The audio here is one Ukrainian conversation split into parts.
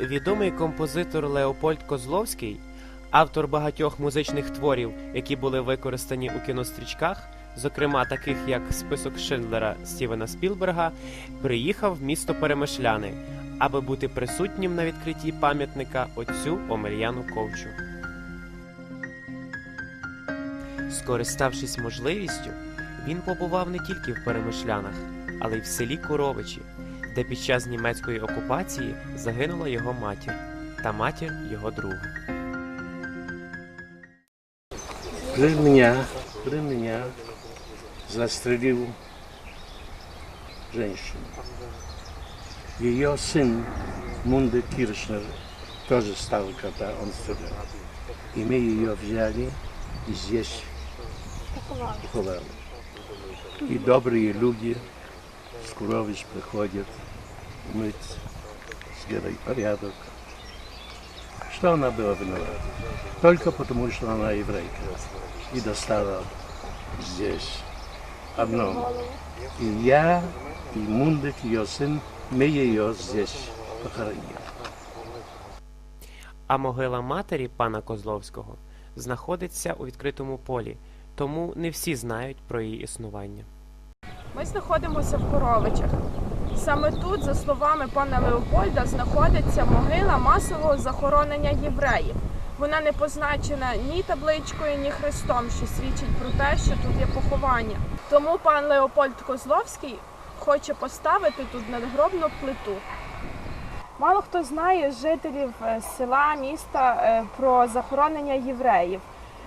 Відомий композитор Леопольд Козловський, автор багатьох музичних творів, які були використані у кінострічках, зокрема таких як Список Шиндлера Стівена Спілберга, приїхав в місто Перемишляни, аби бути присутнім на відкритті пам'ятника отцю Омельяну Ковчу. Скориставшись можливістю, він побував не тільки в Перемишлянах, але й в селі Куровичі, де під час німецької окупації загинула його матір та матір його друга. При меня застрелил женщину. Ее сын Мунде Киршнер тоже стал, когда он стрелял. И мы ее взяли и здесь поховали. И добрые люди с Курович приходят мыть, сделать порядок. Что она была виновата? Только потому, что она еврейка. И достала здесь одно. И я, и Мундик, ее сын, мы ее здесь похоронили. А могила матері пана Козловського знаходиться у відкритому полі, тому не всі знають про її існування. Ми знаходимося в Коровичах. Саме тут, за словами пана Леопольда, знаходиться могила масового захоронення євреїв. Вона не позначена ні табличкою, ні хрестом, що свідчить про те, що тут є поховання. Тому пан Леопольд Козловський хоче поставити тут надгробну плиту. Мало хто знає жителів е, села, міста е, про захоронення євреїв.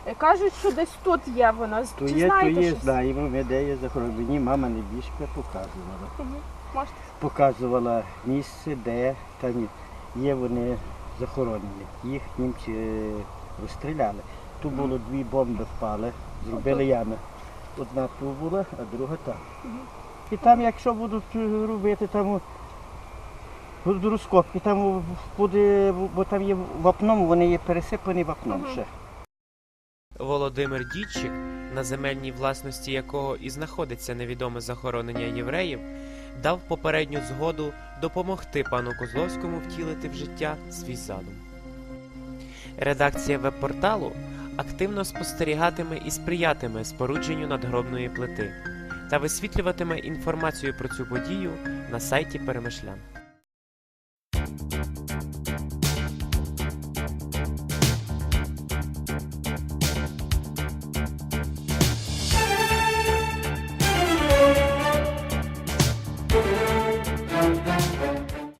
Е, Кажуть, що десь тут є воно. То Чи є, то знаєте є, щось? знаємо, ми де є захоронені. Мені мама небіжка показувала. Мгм. Можете Показувала місце, де там є вони захоронені. Їх німці розстріляли. Тут було дві бомби впали, зробили ями. Одна тут була, а друга там. І там, якщо будуть е, робити, там будуть розкопки, там буде, бо там є вапном, вони є пересипані вапном ще. Володимир Дідчик, на земельній власності якого і знаходиться невідоме захоронення євреїв, дав попередню згоду допомогти пану Козловському втілити в життя свій задум. Редакція веб-порталу активно спостерігатиме і сприятиме спорудженню надгробної плити та висвітлюватиме інформацію про цю подію на сайті Перемишлян.